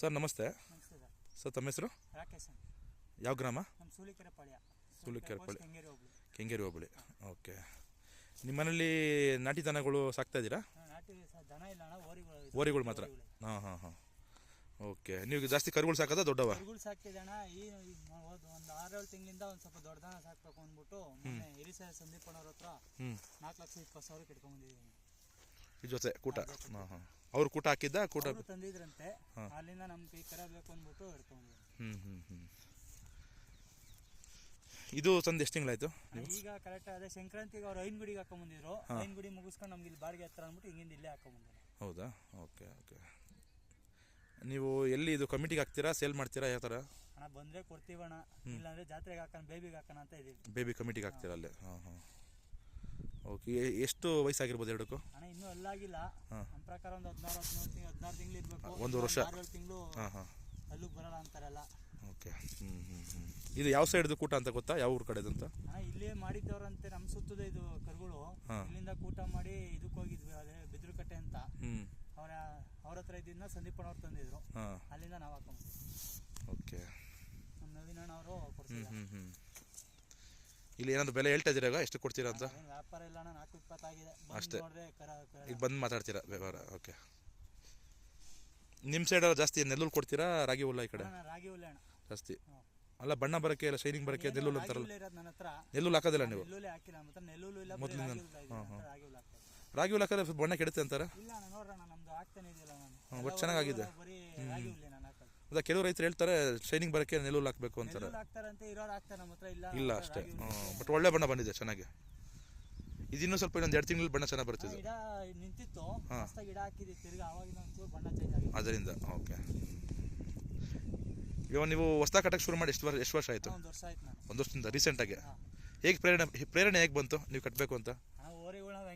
Sir ನಮಸ್ತೆ. ನಮಸ್ತೆ sir. Sir ತಮ್ಮ ಹೆಸರು? ರಾಕೇಶ್ ಅಂತ. ಯಾವ ಗ್ರಾಮ? ನಮ್ಮ ಸೂಲಿಕೆರೆ ಪಾಳ್ಯ ಸೂಲಿಕೆರೆ ಪಾಳ್ಯ. ಕೆಂಗೇರಿ ಹೋಗ್ಲಿ ಕೆಂಗೇರಿ ಹೋಬಳಿ. ಓಕೆ. ನಿಮ್ಮ ಮನೇಲಿ ನಾಟಿ ದನಗಳು ಸಾಕ್ತಾ ಇದ್ದೀರಾ? ನಾಟಿ ಸರ್ ದನ ಇಲ್ಲ ಅಣ್ಣ ಓರಿಗಳು ಇದೆ. ಓರಿಗಳು ಮಾತ್ರ. ಹಾಂ ಹಾಂ ಹಾಂ. ಓಕೆ. ನೀವು ಜಾಸ್ತಿ ಕರುಗಳು ಸಾಕೋದಾ ದೊಡ್ಡವ? ಕರುಗಳು ಸಾಕ್ತಿದೆ ಅಣ್ಣ. ಈ ಒಂದು ಆರೇಳು ತಿಂಗಳಿಂದ ಒಂದು ಸ್ವಲ್ಪ ದೊಡ್ಡ ದನ ಸಾಕ್ಬೇಕು ಅಂದ್ಬಿಟ್ಟು ಮೊನ್ನೆ ಹಿರಿಸೆ ಸಂದೀಪಣ್ಣವ್ರ ಹತ್ರ ಹ್ಞೂ ನಾಲ್ಕು ಲಕ್ಷ ಇಪ್ಪತ್ತು ಸಾವಿರ ಇಟ್ಕೊಂಡ್ಬಂದಿದ್ದೀವಿ ಈ ಜೊತೆ ಕೂಟ. ಹಾಂ ಹಾಂ ಅವ್ರು ಕೂಟ ಹಾಕಿದ್ದ ಕೂಟ ಅವರು ತಂದಿದ್ರಂತೆ. ಅಲ್ಲಿಂದ ನಮ್ಗೆ ಈ ಕರ ಬೇಕು ಅಂದ್ಬಿಟ್ಟು ಇಟ್ಕೊಂಡ್ಬಂದಿದ್ದೀವಿ ಹ್ಞೂ ಹ್ಞೂ ಹ್ಞೂ ಇದು ತಂದು ಎಷ್ಟು ತಿಂಗಳಾಯ್ತು ಈಗ ಕರೆಕ್ಟ್ ಅದೇ ಸಂಕ್ರಾಂತಿಗೆ ಅವ್ರು ಐನ್ಗುಡಿಗೆ ಹಾಕೊಂಬಂದಿದ್ರು. ಐನ್ಗುಡಿ ಮುಗಿಸ್ಕೊಂಡು ನಮ್ಗೆ ಇಲ್ಲಿ ಬಾಡಿಗೆ ಹತ್ರ ಅಂದ್ಬಿಟ್ಟು ಹಿಂಗಿಂದ ಇಲ್ಲೇ ಹಾಕೊಂಬಂದಿದ್ರು ಹೌದಾ? Okay okay. ನೀವು ಎಲ್ಲಿ ಇದು ಕಮಿಟಿಗೆ ಹಾಕ್ತೀರಾ ಸೇಲ್ ಮಾಡ್ತೀರಾ ಯಾವ ಥರ ಅಣ್ಣ ಬಂದರೆ ಕೊಡ್ತೀವಣ್ಣ ಇಲ್ಲಾಂದ್ರೆ ಜಾತ್ರೆಗೆ ಹಾಕೋಣ ಬೇಬಿಗೆ ಹಾಕೋಣ ಅಂತ ಇದೀವಿ. ಬೇಬಿ ಕಮಿಟಿಗೆ ಹಾಕ್ತೀರಾ ಅಲ್ಲೇ? ಹಾಂ ಹಾಂ. ಓಕೆ ಎಷ್ಟು ವಯಸ್ಸಾಗಿರ್ಬೋದು ಎರಡಕ್ಕೂ? ಇನ್ನೂ ಅಲ್ಲಾಗಿಲ್ಲ. ನಮ್ಮ ಪ್ರಕಾರ ಒಂದು ಹದಿನಾರು ಹದಿನೇಳು ತಿಂಗಳು ಹದಿನಾರು ತಿಂಗಳು ಇರಬೇಕು. ಒಂದು ವರ್ಷ. ಆರೇಳು ತಿಂಗಳು ಅಲ್ಲಿಗೆ ಬರಲ್ಲ ಅಂತಾರಲ್ಲ. ಓಕೆ. ಹ್ಞೂ ಹ್ಞೂ ಹ್ಞೂ ಇದು ಯಾವ ಸೈಡ್ದು ಕೂಟ ಅಂತ ಗೊತ್ತಾ? ಯಾವ ಊರು ಕಡೆದು ಅಂತ? ಅಣ್ಣ ಇಲ್ಲೇ ಮಾಡಿದ್ದವ್ರಂತೆ ನಮ್ಮ ಸುತ್ತದ ಇದು ಕರುಗಳು. ಇಲ್ಲಿಂದ ಕೂಟ ಮಾಡಿ ಇದಕ್ಕೆ ಹೋಗಿದ್ವಿ ಅದೇ ಬಿದ್ರುಕಟ್ಟೆ ಅಂತ. ಅವರ ಅವ್ರ ಅವ್ರ ಹತ್ರ ಇದ್ದಿದ್ದನ್ನ ಸಂದೀಪಣ್ಣವ್ರು ತಂದಿದ್ರು. ಅಲ್ಲಿಂದ ನಾವು ಹಾಕೊಂಡ್ಬಂದ್ವಿ ಓಕೆ. ನಮ್ಮ ನವೀನಣ್ಣ ಅವರು ಕೊಡ್ತೀವಿ ಹ್ಞೂ ಹ್ಞೂ ಇಲ್ಲಿ ಏನಾದ್ರು ಬೆಲೆ ಹೇಳ್ತಾ ಇದ್ದೀರಾ ಎಷ್ಟು ಕೊಡ್ತೀರಾ ಅಂತ? ವ್ಯಾಪಾರ ಇಲ್ಲ ಅಣ್ಣ ನಾಲ್ಕು ಇಪ್ಪತ್ತಾಗಿದೆ. ಅಷ್ಟೇ. ಈಗ ಬಂದು ಮಾತಾಡ್ತೀರಾ? ವ್ಯವಹಾರ ಓಕೆ. ನಿಮ್ಮ ಸೈಡ್ ಜಾಸ್ತಿ ನೆಲ್ಲೂರು ಕೊಡ್ತೀರಾ ರಾಗಿ ಹುಲ್ಲ ಈ ಕಡೆ? ರಾಗಿ ಹುಲ್ಲ ಅಣ್ಣ. ಜಾಸ್ತಿ. ಅಲ್ಲ ಬಣ್ಣ ಬರಕ್ಕೆ ಇಲ್ಲ ಶೈನಿಂಗ್ ಬರಕ್ಕೆ ನೆಲ್ಲೂರು ಅಂತಾರಲ್ಲ. ನೆಲ್ಲೂರು ಹಾಕೋದಿಲ್ಲ ನೀವು? ಬರೀ ರಾಗಿ ಹುಲ್ಲ ಹಾಕಿದ್ರೆ ಬಣ್ಣ ಕೆಡುತ್ತೆ ಅಂತಾರೆ? ಒಟ್ಟು ಚೆನ್ನಾಗಾಗಿದೆ. ಅದ ಕೆಲವು ರೈತರು ಹೇಳ್ತಾರೆ ಶೈನಿಂಗ್ ಬರೋಕ್ಕೆ ನೆಲ್ಲೂರು ಹಾಕಬೇಕು ಅಂತಾರೆ. ಇಲ್ಲ ಅಷ್ಟೇ. ಬಟ್ ಒಳ್ಳೆ ಬಣ್ಣ ಬಂದಿದೆ ಚೆನ್ನಾಗಿ. ಇದಿನ್ನೂ ಸ್ವಲ್ಪ ಇನ್ನೊಂದು ಎರಡು ತಿಂಗಳು ಬಣ್ಣ ಚೆನ್ನಾಗಿ ಬರ್ತಿದೆ. ಅದರಿಂದ ಓಕೆ. ಇವಾಗ ನೀವು ಹೊಸ ಕಟ್ಟಕ್ಕೆ ಶುರು ಮಾಡಿ ಎಷ್ಟು ವರ್ಷ ಎಷ್ಟು ವರ್ಷ ಆಯಿತು? ಒಂದು ವರ್ಷ ಆಯ್ತು ಒಂದು ವರ್ಷದಿಂದ ರೀಸೆಂಟಾಗಿ. ಹೇಗೆ ಪ್ರೇರಣೆ ಪ್ರೇರಣೆ ಹೇಗೆ ಬಂತು? ನೀವು ಕಟ್ಟಬೇಕು ಅಂತ?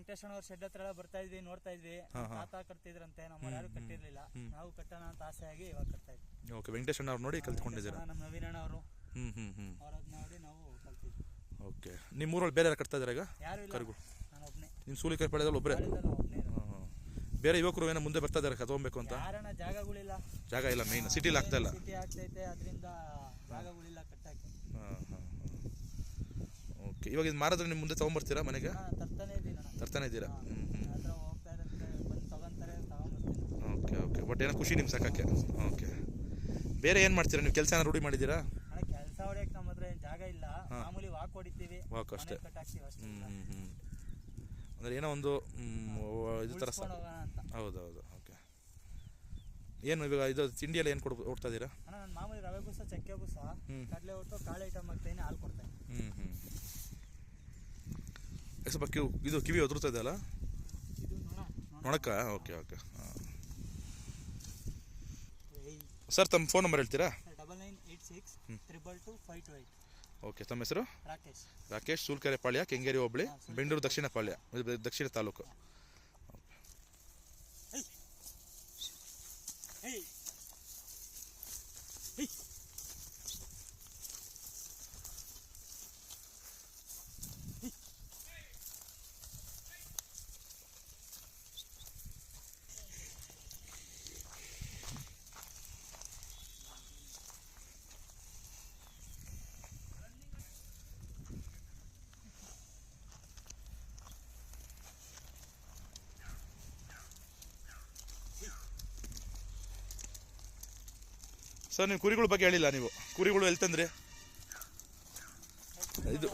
ವೆಂಕಟೇಶ್ವರ ಅವ್ರ ಶೆಡ್ ಹತ್ರ ಎಲ್ಲ ಬರ್ತಾ ಇದ್ವಿ ನೋಡ್ತಾ ಇದ್ವಿ. ತಾತ ಕಟ್ತಿದ್ರಂತೆ ನಮ್ಮ ಯಾರು ಕಟ್ಟಿರ್ಲಿಲ್ಲ. ನಾವು ಕಟ್ಟೋಣ ಅಂತ ಆಸೆ ಆಗಿ ಇವಾಗ ಕಟ್ತಾ ಇದ್ವಿ. ಓಕೆ ವೆಂಕಟೇಶ್ ಅಣ್ಣ ಅವ್ರು ನೋಡಿ ಕಲ್ತ್ಕೊಂಡಿದ್ದೀರಾ? ನಮ್ಮ ನವೀನ್ ಅವರು ಹ್ಞೂ ಹ್ಞೂ ಹ್ಞೂ ಅವ್ರದ್ ನೋಡಿ ನಾವು ಕಲ್ತಿದ್ವಿ. ಓಕೆ. ನಿಮ್ಮ ಊರಲ್ಲಿ ಬೇರೆ ಯಾರು ಕಟ್ತಾ ಇದ್ದಾರೆ ಈಗ? ಯಾರು ಇಲ್ಲ. ಕರುಗಳು. ನಾನು ಒಬ್ನೇ. ನಿಮ್ಮ ಸೂಲಿಕಾಯಿ ಪಡೆದಲ್ಲಿ ಒಬ್ಬರೇ ಒಬ್ನೇ ಇರೋದು. ಬೇರೆ ಯುವಕರು ಏನೋ ಮುಂದೆ ಬರ್ತಾ ಇದ್ದಾರೆ ತಗೊಬೇಕು ಅಂತ? ಯಾರಣ್ಣ ಜಾಗಗಳಿಲ್ಲ. ಜಾಗ ಇಲ್ಲ ಮೇನ್ ಸಿಟಿಲಿ ಆಗ್ತಾ ಇಲ್ಲ. ಸಿಟಿ ಆಗ್ತೈತೆ ಅದರಿಂದ ಜಾಗಗಳಿಲ್ಲ ಕಟ್ಟಕ್ಕೆ ಓಕೆ ಇವಾಗ ಇದು ಮಾರಿದ್ರೆ ನಿಮ್ಮ ಮುಂದೆ ತೊಗೊಂಬರ್ತೀರಾ ಮನೆಗೆ? ಹಾ, ತರ್ತಾನೆ ತರ್ತಾನೆ ಇದ್ದೀರಾ? Okay okay. ಬಟ್ ಏನೋ ಖುಷಿ ನಿಮ್ಮ ಸಾಕಕ್ಕೆ? ಓಕೆ. ಬೇರೆ ಏನು ಮಾಡ್ತೀರಾ ನೀವು? ಕೆಲಸ ರೂಢಿ ಮಾಡಿದ್ದೀರಾ? ಅಣ್ಣ ಕೆಲಸ ಹೊಡೆಯಕ್ಕೆ ನಮ್ಮ ಹತ್ರ ಏನ್ ಜಾಗ ಇಲ್ಲ. ಮಾಮೂಲಿ ವಾಕ್ ಹೊಡಿತೀವಿ. ವಾಕ್ ಅಷ್ಟೇ. ಅಂದರೆ ಏನೋ ಒಂದು ಇದು ಥರ ಹೌದು ಹೌದು ಓಕೆ. ಏನು ಇವಾಗ ಇದು ತಿಂಡಿಯಲ್ಲಿ ಏನು ಕೊಡ್ ಕೊಡ್ತಾ ಇದ್ದೀರಾ? ಅಣ್ಣ ನಾನು ಮಾಮೂಲಿ ರವೆ ಬೂಸ ಚಕ್ಕೆ ಬೂಸ ಕಡಲೆ ಒಟ್ಟು ಕಾಳೆ ಐಟಮ್ ಹಾಕ್ತೀನಿ ಹಾಲು ಕೊಡ್ತೇನೆ. ಹ್ಞೂ ಹ್ಞೂ ಸ್ವಲ್ಪ ಕಿವು ಇದು ಕಿವಿ ಒದರ್ತಾ ಇದೆ ಅಲ್ಲ? ನೋಡಕ್ಕ? Okay okay. ಹಾಂ ಸರ್ ತಮ್ಮ ಫೋನ್ ನಂಬರ್ ಹೇಳ್ತೀರಾ? Double nine eight six triple two five two eight okay ತಮ್ಮ ಹೆಸರು? ರಾಕೇಶ್. ರಾಕೇಶ್ ಸೂಲ್ಕೆರೆ ಪಾಳ್ಯ ಕೆಂಗೇರಿ ಹೋಬಳಿ ಬೆಂಗಳೂರು ದಕ್ಷಿಣ ಪಾಳ್ಯ ದಕ್ಷಿಣ ತಾಲೂಕು. ಸರ್ ನೀವು ಕುರಿಗಳ ಬಗ್ಗೆ ಹೇಳಿಲ್ಲ ನೀವು. ಕುರಿಗಳು ಎಲ್ಲಿ ಇದು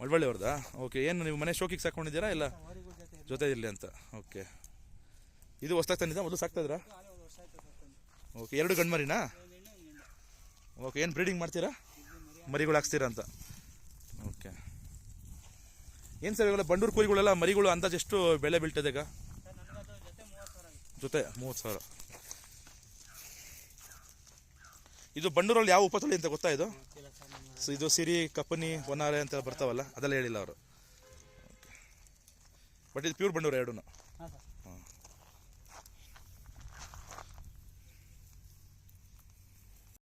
ಮಳವಳ್ಳಿ ಅವ್ರದ್ದಾ? ಓಕೆ ಏನು, ನೀವು ಮನೆ ಶೋಕಿಗೆ ಸಾಕೊಂಡಿದ್ದೀರಾ ಇಲ್ಲ ಜೊತೆ ಇರಲಿ ಅಂತ? ಓಕೆ ಇದು ಹೊಸ್ದಾಗಿ ತಂದಿದ್ದ? ಮೊದಲು ಸಾಕ್ತಾ ಇದ್ರಾ? ಆಲೆ ಒಂದು ವರ್ಷ ಆಯ್ತು ಸಾಕೊಂಡು ಓಕೆ ಎರಡು ಗಂಡು ಮರಿನಾ? ಓಕೆ ಏನು ಬ್ರೀಡಿಂಗ್ ಮಾಡ್ತೀರಾ? ಮರಿಗಳು ಹಾಕ್ಸ್ತೀರಾ ಅಂತ. ಓಕೆ ಏನು ಸರ್ ಇವಾಗ ಬಂಡೂರು ಕುರಿಗಳೆಲ್ಲ ಮರಿಗಳು ಅಂದಾಜು ಎಷ್ಟು ಬೆಲೆ ಬೀಳ್ತದೆ ಈಗ? ಜೊತೆ ಮೂವತ್ತು ಸಾವಿರ ಆಗಿತ್ತು ಜೊತೆ ಮೂವತ್ತು ಸಾವಿರ ಇದು ಬಂಡೂರಲ್ಲಿ ಯಾವ ಉಪತಳಿ ಅಂತ ಗೊತ್ತಾ ಇದು? ಸೊ ಇದು ಸಿರಿ, ಕಪ್ಪನಿ ಹೊನ್ನಾರೆ ಅಂತ ಬರ್ತಾವಲ್ಲ, ಅದೆಲ್ಲ ಹೇಳಿಲ್ಲ ಅವರು. ಬಟ್ ಇದು ಪ್ಯೂರ್ ಬಂಡೂರ ಎರಡೂ